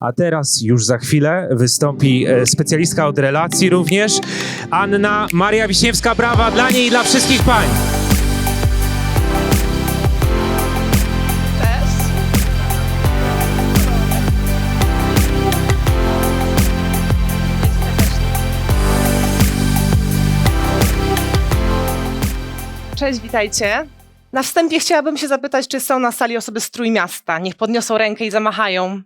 A teraz już za chwilę wystąpi e, specjalistka od relacji również, Anna Maria Wiśniewska. Brawa dla niej i dla wszystkich pań. Cześć, witajcie. Na wstępie chciałabym się zapytać, czy są na sali osoby z Trójmiasta. Niech podniosą rękę i zamachają.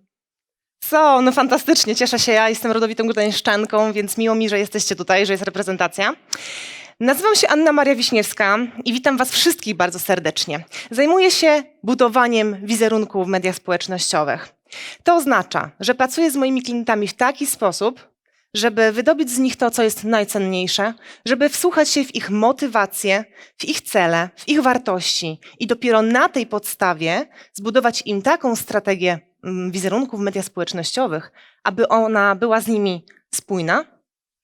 Są, no fantastycznie, cieszę się. Ja jestem rodowitą gdańszczanką, więc miło mi, że jesteście tutaj, że jest reprezentacja. Nazywam się Anna Maria Wiśniewska i witam Was wszystkich bardzo serdecznie. Zajmuję się budowaniem wizerunku w mediach społecznościowych. To oznacza, że pracuję z moimi klientami w taki sposób, żeby wydobyć z nich to, co jest najcenniejsze, żeby wsłuchać się w ich motywacje, w ich cele, w ich wartości i dopiero na tej podstawie zbudować im taką strategię wizerunku w mediach społecznościowych, aby ona była z nimi spójna,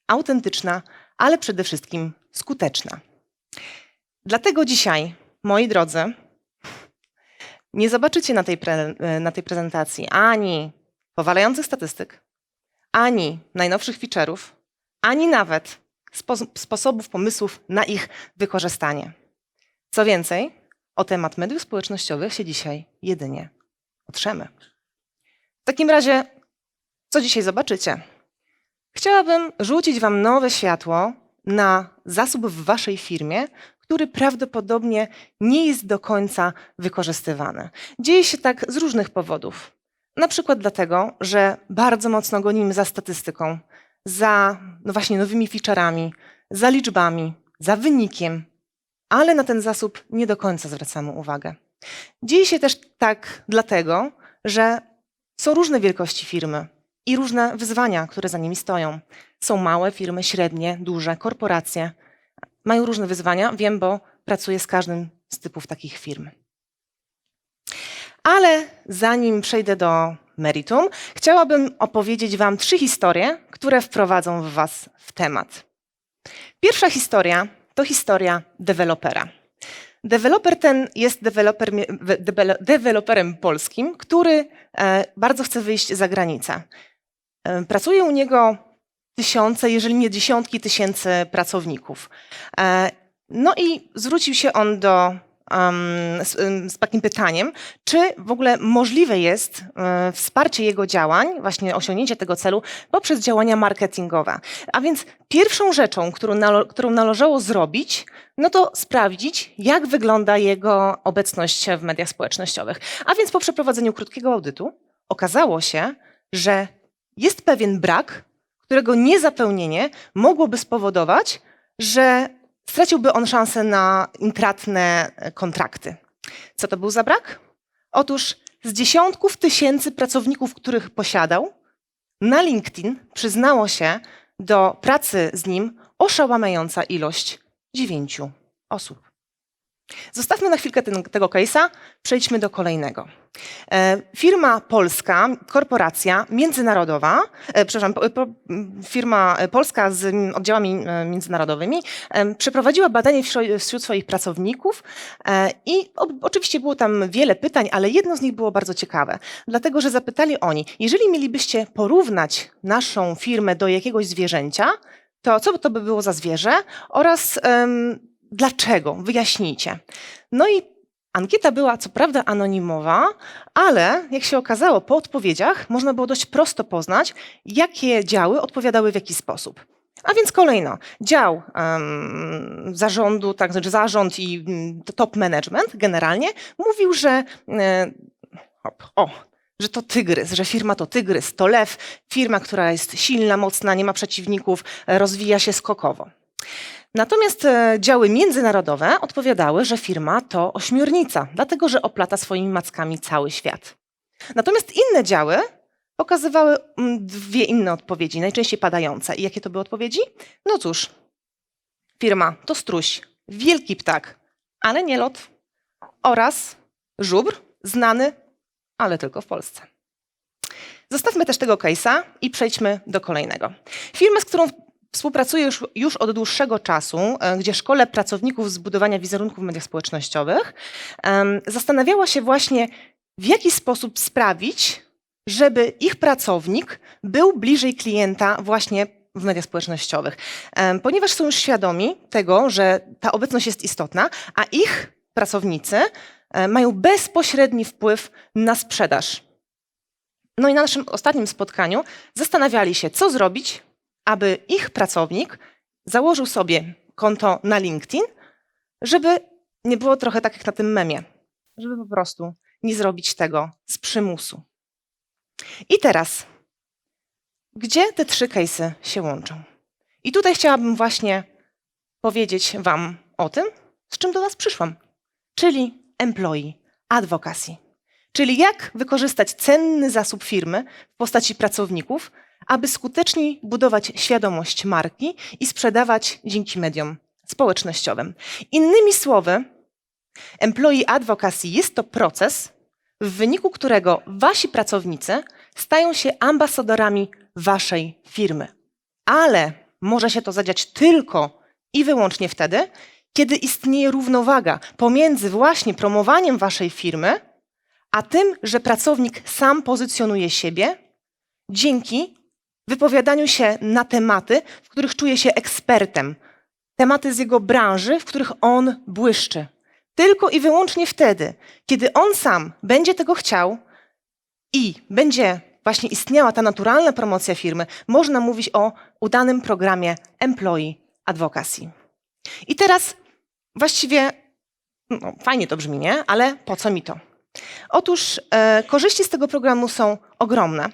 autentyczna, ale przede wszystkim skuteczna. Dlatego dzisiaj, moi drodzy, nie zobaczycie na tej, pre, na tej prezentacji ani powalających statystyk, ani najnowszych feature'ów, ani nawet spo- sposobów, pomysłów na ich wykorzystanie. Co więcej, o temat mediów społecznościowych się dzisiaj jedynie otrzemy. Takim razie, co dzisiaj zobaczycie? Chciałabym rzucić Wam nowe światło na zasób w Waszej firmie, który prawdopodobnie nie jest do końca wykorzystywany. Dzieje się tak z różnych powodów. Na przykład dlatego, że bardzo mocno gonimy za statystyką, za no właśnie nowymi featureami, za liczbami, za wynikiem, ale na ten zasób nie do końca zwracamy uwagę. Dzieje się też tak dlatego, że są różne wielkości firmy i różne wyzwania, które za nimi stoją. Są małe firmy, średnie, duże, korporacje. Mają różne wyzwania, wiem, bo pracuję z każdym z typów takich firm. Ale zanim przejdę do meritum, chciałabym opowiedzieć Wam trzy historie, które wprowadzą Was w temat. Pierwsza historia to historia dewelopera. Deweloper ten jest deweloper, deweloperem polskim, który e, bardzo chce wyjść za granicę. E, Pracuje u niego tysiące, jeżeli nie dziesiątki tysięcy pracowników. E, No i zwrócił się on do z, ym, z takim pytaniem, czy w ogóle możliwe jest e, wsparcie jego działań, właśnie osiągnięcie tego celu poprzez działania marketingowe. A więc pierwszą rzeczą, którą, nalo, którą należało zrobić, no to sprawdzić, jak wygląda jego obecność w mediach społecznościowych. A więc po przeprowadzeniu krótkiego audytu okazało się, że jest pewien brak, którego niezapełnienie mogłoby spowodować, że straciłby on szansę na intratne e, kontrakty. Co to był za brak? Otóż z dziesiątków tysięcy pracowników, których posiadał, na LinkedIn przyznało się do pracy z nim oszałamiająca ilość dziewięciu osób. Zostawmy na chwilkę ten, tego case'a, przejdźmy do kolejnego. E, Firma polska, korporacja międzynarodowa, e, przepraszam, po- po- firma e, polska z oddziałami e, międzynarodowymi em, przeprowadziła badanie wśro- wśród swoich pracowników e, i o, oczywiście było tam wiele pytań, ale jedno z nich było bardzo ciekawe, dlatego że zapytali oni, jeżeli mielibyście porównać naszą firmę do jakiegoś zwierzęcia, to co by to by było za zwierzę oraz dlaczego? Wyjaśnijcie. No i Ankieta była co prawda anonimowa, ale jak się okazało, po odpowiedziach można było dość prosto poznać, jakie działy odpowiadały w jaki sposób. A więc kolejno, dział em, zarządu, tak, znaczy zarząd i mm, top management generalnie mówił, że e, hop, o, że to tygrys, że firma to tygrys, to lew, firma, która jest silna, mocna, nie ma przeciwników, rozwija się skokowo. Natomiast e, działy międzynarodowe odpowiadały, że firma to ośmiornica, dlatego że oplata swoimi mackami cały świat. Natomiast inne działy pokazywały mm, dwie inne odpowiedzi, najczęściej padające. I jakie to były odpowiedzi? No cóż, firma to struś, wielki ptak, ale nie lot, oraz żubr, znany, ale tylko w Polsce. Zostawmy też tego case'a i przejdźmy do kolejnego. Firma, z którą Współpracuję już, już od dłuższego czasu, e, gdzie szkole pracowników z budowania wizerunków w mediach społecznościowych. Zastanawiała się właśnie, w jaki sposób sprawić, żeby ich pracownik był bliżej klienta właśnie w mediach społecznościowych, ponieważ są już świadomi tego, że ta obecność jest istotna, a ich pracownicy e, mają bezpośredni wpływ na sprzedaż. No i na naszym ostatnim spotkaniu zastanawiali się, co zrobić, aby ich pracownik założył sobie konto na LinkedIn, żeby nie było trochę tak jak na tym memie, żeby po prostu nie zrobić tego z przymusu. I teraz, gdzie te trzy case'y się łączą? I tutaj chciałabym właśnie powiedzieć Wam o tym, z czym do Was przyszłam, czyli employee advocacy. Czyli jak wykorzystać cenny zasób firmy w postaci pracowników, aby skuteczniej budować świadomość marki i sprzedawać dzięki mediom społecznościowym. Innymi słowy, employee advocacy jest to proces, w wyniku którego wasi pracownicy stają się ambasadorami waszej firmy. Ale może się to zadziać tylko i wyłącznie wtedy, kiedy istnieje równowaga pomiędzy właśnie promowaniem waszej firmy, a tym, że pracownik sam pozycjonuje siebie dzięki wypowiadaniu się na tematy, w których czuje się ekspertem, tematy z jego branży, w których on błyszczy. Tylko i wyłącznie wtedy, kiedy on sam będzie tego chciał i będzie właśnie istniała ta naturalna promocja firmy, można mówić o udanym programie Employee Advocacy. I teraz właściwie no, fajnie to brzmi, nie? Ale po co mi to? Otóż e, korzyści z tego programu są ogromne.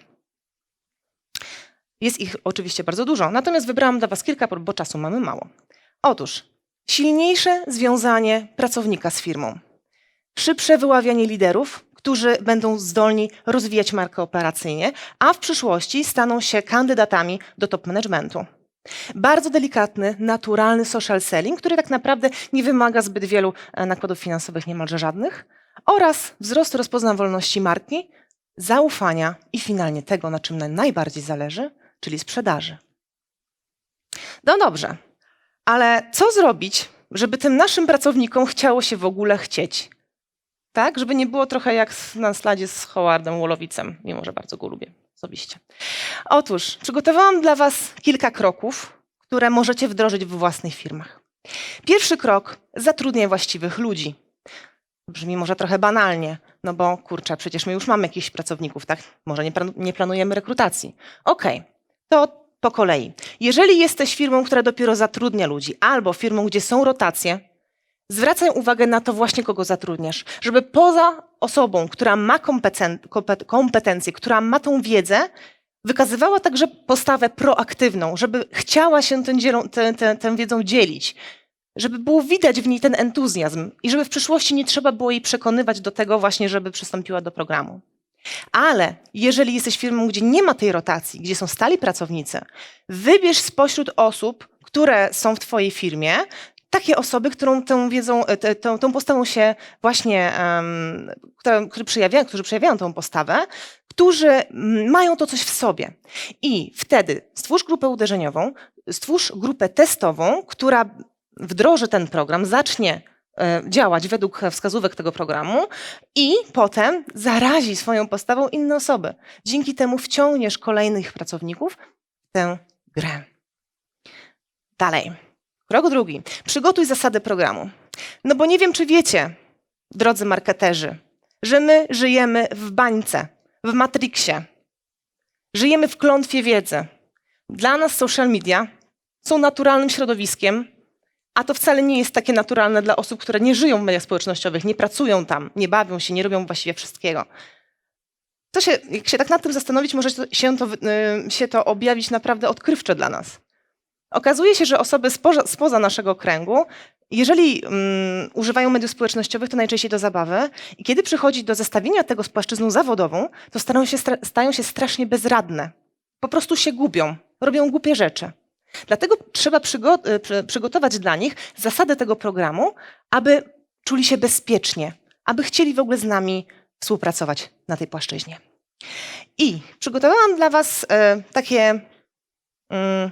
Jest ich oczywiście bardzo dużo, natomiast wybrałam dla Was kilka, bo czasu mamy mało. Otóż silniejsze związanie pracownika z firmą, szybsze wyławianie liderów, którzy będą zdolni rozwijać markę operacyjnie, a w przyszłości staną się kandydatami do top managementu. Bardzo delikatny, naturalny social selling, który tak naprawdę nie wymaga zbyt wielu e, nakładów finansowych, niemalże żadnych, oraz wzrost rozpoznawalności marki, zaufania i finalnie tego, na czym najbardziej zależy, czyli sprzedaży. No dobrze, ale co zrobić, żeby tym naszym pracownikom chciało się w ogóle chcieć? Tak, żeby nie było trochę jak na slajdzie z Howardem Wolowicem, mimo że bardzo go lubię osobiście. Otóż przygotowałam dla Was kilka kroków, które możecie wdrożyć w własnych firmach. Pierwszy krok zatrudniaj właściwych ludzi. Brzmi może trochę banalnie, no bo kurczę, przecież my już mamy jakichś pracowników, tak? Może nie, nie planujemy rekrutacji. Okej, to po kolei. Jeżeli jesteś firmą, która dopiero zatrudnia ludzi, albo firmą, gdzie są rotacje, zwracaj uwagę na to właśnie, kogo zatrudniasz, żeby poza osobą, która ma kompeten- kompet- kompetencje, która ma tą wiedzę, wykazywała także postawę proaktywną, żeby chciała się tę, tę, tę, tę wiedzą dzielić, żeby było widać w niej ten entuzjazm i żeby w przyszłości nie trzeba było jej przekonywać do tego właśnie, żeby przystąpiła do programu. Ale jeżeli jesteś firmą, gdzie nie ma tej rotacji, gdzie są stali pracownicy, wybierz spośród osób, które są w Twojej firmie, takie osoby, którą tą wiedzą, e, tą, tą postawą się właśnie, um, które, przejawiają, którzy przejawiają tą postawę, którzy mają to coś w sobie. I wtedy stwórz grupę uderzeniową, stwórz grupę testową, która wdroży ten program, zacznie działać według wskazówek tego programu i potem zarazi swoją postawą inne osoby. Dzięki temu wciągniesz kolejnych pracowników w tę grę. Dalej. Krok drugi. Przygotuj zasady programu. No bo nie wiem, czy wiecie, drodzy marketerzy, że my żyjemy w bańce, w Matrixie. Żyjemy w klątwie wiedzy. Dla nas social media są naturalnym środowiskiem, a to wcale nie jest takie naturalne dla osób, które nie żyją w mediach społecznościowych, nie pracują tam, nie bawią się, nie robią właściwie wszystkiego. To się, jak się tak nad tym zastanowić, może się to, y, się to objawić naprawdę odkrywczo dla nas. Okazuje się, że osoby spoza, spoza naszego kręgu, jeżeli mm, używają mediów społecznościowych, to najczęściej do zabawy. I kiedy przychodzi do zestawienia tego z płaszczyzną zawodową, to się, stają się strasznie bezradne. Po prostu się gubią, robią głupie rzeczy. Dlatego trzeba przy- przygotować dla nich zasady tego programu, aby czuli się bezpiecznie, aby chcieli w ogóle z nami współpracować na tej płaszczyźnie. I przygotowałam dla Was e, takie mm,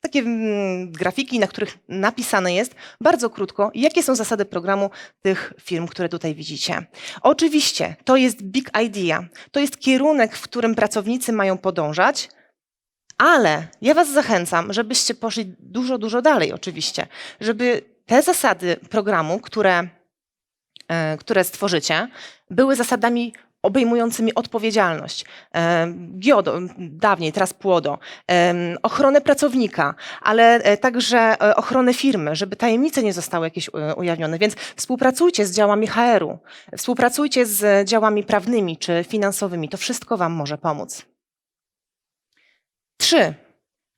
takie mm, grafiki, na których napisane jest bardzo krótko, jakie są zasady programu tych firm, które tutaj widzicie. Oczywiście to jest big idea, to jest kierunek, w którym pracownicy mają podążać, ale ja Was zachęcam, żebyście poszli dużo, dużo dalej, oczywiście, żeby te zasady programu, które, e, które stworzycie, były zasadami obejmującymi odpowiedzialność, e, GIODO, dawniej, teraz PłoDO, em, ochronę pracownika, ale e, także e, ochronę firmy, żeby tajemnice nie zostały jakieś e, ujawnione. Więc współpracujcie z działami HR-u, współpracujcie z działami prawnymi czy finansowymi. To wszystko Wam może pomóc. Trzy.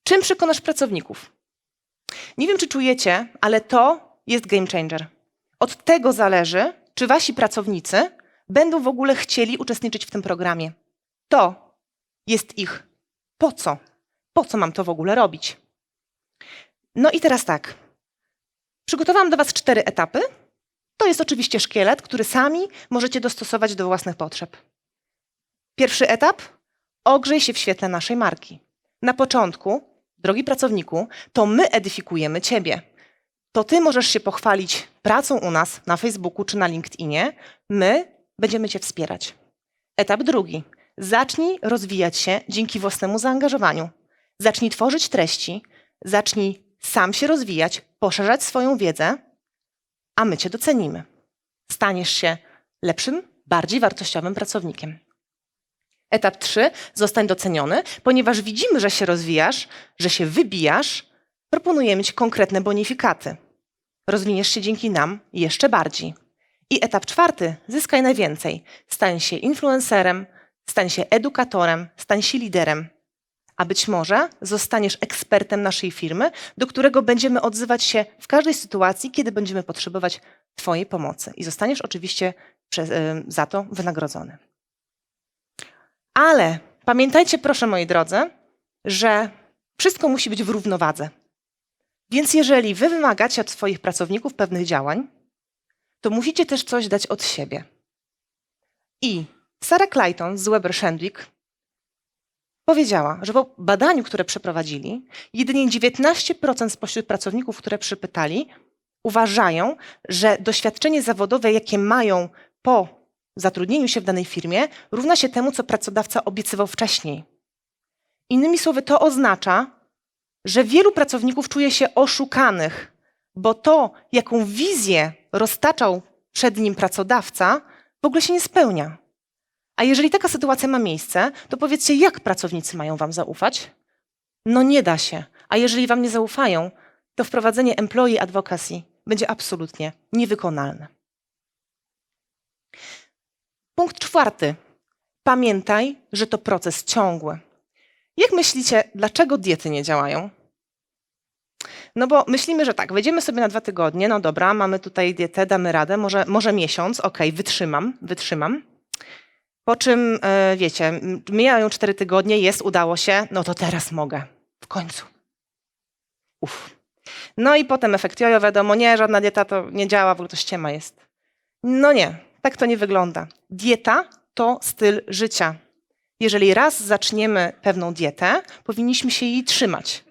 Czym przekonasz pracowników? Nie wiem, czy czujecie, ale to jest game changer. Od tego zależy, czy wasi pracownicy będą w ogóle chcieli uczestniczyć w tym programie. To jest ich po co? Po co mam to w ogóle robić? No i teraz tak. Przygotowałam do Was cztery etapy. To jest oczywiście szkielet, który sami możecie dostosować do własnych potrzeb. Pierwszy etap ogrzej się w świetle naszej marki. Na początku, drogi pracowniku, to my edyfikujemy Ciebie. To Ty możesz się pochwalić pracą u nas na Facebooku czy na LinkedInie. My będziemy Cię wspierać. Etap drugi. Zacznij rozwijać się dzięki własnemu zaangażowaniu. Zacznij tworzyć treści, zacznij sam się rozwijać, poszerzać swoją wiedzę, a my Cię docenimy. Staniesz się lepszym, bardziej wartościowym pracownikiem. Etap 3. Zostań doceniony, ponieważ widzimy, że się rozwijasz, że się wybijasz, proponujemy Ci konkretne bonifikaty. Rozwiniesz się dzięki nam jeszcze bardziej. I etap czwarty. Zyskaj najwięcej. Stań się influencerem, stań się edukatorem, stań się liderem. A być może zostaniesz ekspertem naszej firmy, do którego będziemy odzywać się w każdej sytuacji, kiedy będziemy potrzebować Twojej pomocy. I zostaniesz oczywiście przez, za to wynagrodzony. Ale pamiętajcie, proszę, moi drodzy, że wszystko musi być w równowadze. Więc jeżeli wy wymagacie od swoich pracowników pewnych działań, to musicie też coś dać od siebie. I Sarah Clayton z Weber Shandwick powiedziała, że po badaniu, które przeprowadzili, jedynie 19% spośród pracowników, które przypytali, uważają, że doświadczenie zawodowe, jakie mają po zatrudnieniu się w danej firmie, równa się temu, co pracodawca obiecywał wcześniej. Innymi słowy, to oznacza, że wielu pracowników czuje się oszukanych, bo to, jaką wizję roztaczał przed nim pracodawca, w ogóle się nie spełnia. A jeżeli taka sytuacja ma miejsce, to powiedzcie, jak pracownicy mają wam zaufać? No nie da się. A jeżeli wam nie zaufają, to wprowadzenie employee advocacy będzie absolutnie niewykonalne. Punkt czwarty. Pamiętaj, że to proces ciągły. Jak myślicie, dlaczego diety nie działają? No bo myślimy, że tak, wejdziemy sobie na dwa tygodnie, no dobra, mamy tutaj dietę, damy radę, może, może miesiąc, okej, wytrzymam, wytrzymam. Po czym, e, wiecie, mijają cztery tygodnie, jest, udało się, no to teraz mogę, w końcu. Uff. No i potem efekt jojo, wiadomo, nie, żadna dieta to nie działa, w ogóle to ściema jest. No nie, tak to nie wygląda. Dieta to styl życia. Jeżeli raz zaczniemy pewną dietę, powinniśmy się jej trzymać.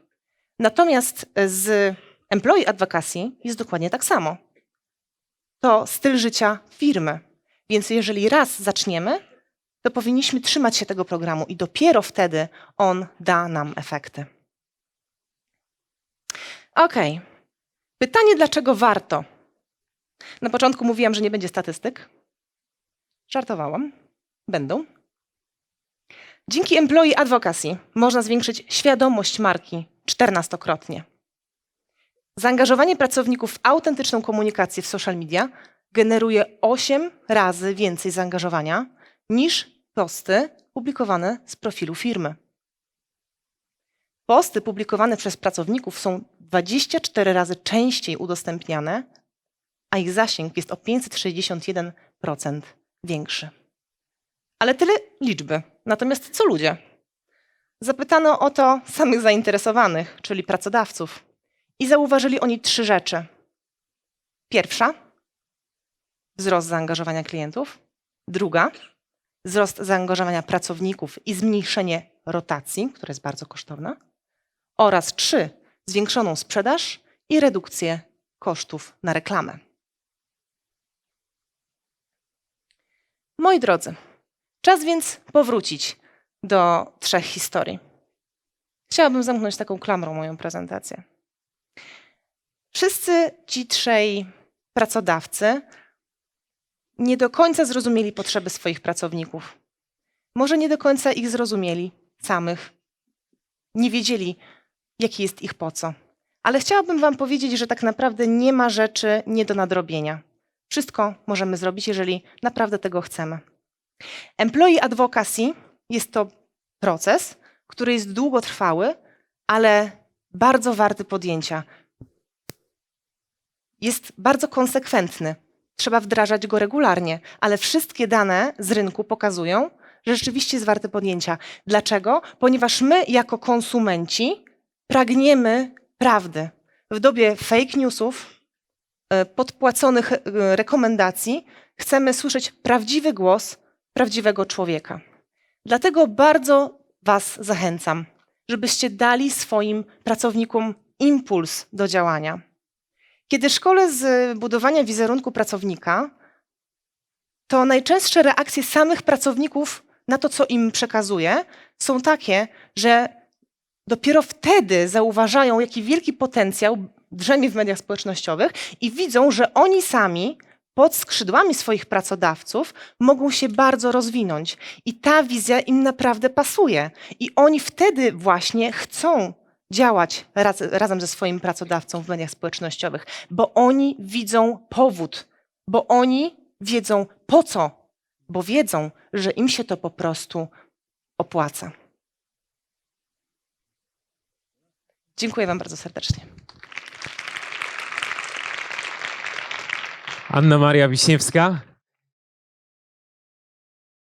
Natomiast z employee advocacy jest dokładnie tak samo. To styl życia firmy. Więc jeżeli raz zaczniemy, to powinniśmy trzymać się tego programu i dopiero wtedy on da nam efekty. Ok. Pytanie, dlaczego warto? Na początku mówiłam, że nie będzie statystyk. Żartowałam. Będą. Dzięki Employee Advocacy można zwiększyć świadomość marki czternastokrotnie. Zaangażowanie pracowników w autentyczną komunikację w social media generuje 8 razy więcej zaangażowania niż posty publikowane z profilu firmy. Posty publikowane przez pracowników są 24 razy częściej udostępniane, a ich zasięg jest o 561% większy. Ale tyle liczby. Natomiast co ludzie? Zapytano o to samych zainteresowanych, czyli pracodawców, i zauważyli oni trzy rzeczy. Pierwsza wzrost zaangażowania klientów. Druga wzrost zaangażowania pracowników i zmniejszenie rotacji, która jest bardzo kosztowna. Oraz trzy zwiększoną sprzedaż i redukcję kosztów na reklamę. Moi drodzy, czas więc powrócić do trzech historii. Chciałabym zamknąć taką klamrą moją prezentację. Wszyscy ci trzej pracodawcy nie do końca zrozumieli potrzeby swoich pracowników. Może nie do końca ich zrozumieli samych. Nie wiedzieli, jaki jest ich po co. Ale chciałabym Wam powiedzieć, że tak naprawdę nie ma rzeczy nie do nadrobienia. Wszystko możemy zrobić, jeżeli naprawdę tego chcemy. Employee advocacy jest to proces, który jest długotrwały, ale bardzo warty podjęcia. Jest bardzo konsekwentny. Trzeba wdrażać go regularnie, ale wszystkie dane z rynku pokazują, że rzeczywiście jest warty podjęcia. Dlaczego? Ponieważ my, jako konsumenci, pragniemy prawdy. W dobie fake newsów, podpłaconych e, rekomendacji, chcemy słyszeć prawdziwy głos prawdziwego człowieka. Dlatego bardzo Was zachęcam, żebyście dali swoim pracownikom impuls do działania. Kiedy szkole z budowania wizerunku pracownika, to najczęstsze reakcje samych pracowników na to, co im przekazuję, są takie, że dopiero wtedy zauważają, jaki wielki potencjał drzemie w mediach społecznościowych i widzą, że oni sami pod skrzydłami swoich pracodawców mogą się bardzo rozwinąć. I ta wizja im naprawdę pasuje. I oni wtedy właśnie chcą działać raz, razem ze swoim pracodawcą w mediach społecznościowych, bo oni widzą powód, bo oni wiedzą po co, bo wiedzą, że im się to po prostu opłaca. Dziękuję Wam bardzo serdecznie. Anna Maria Wiśniewska.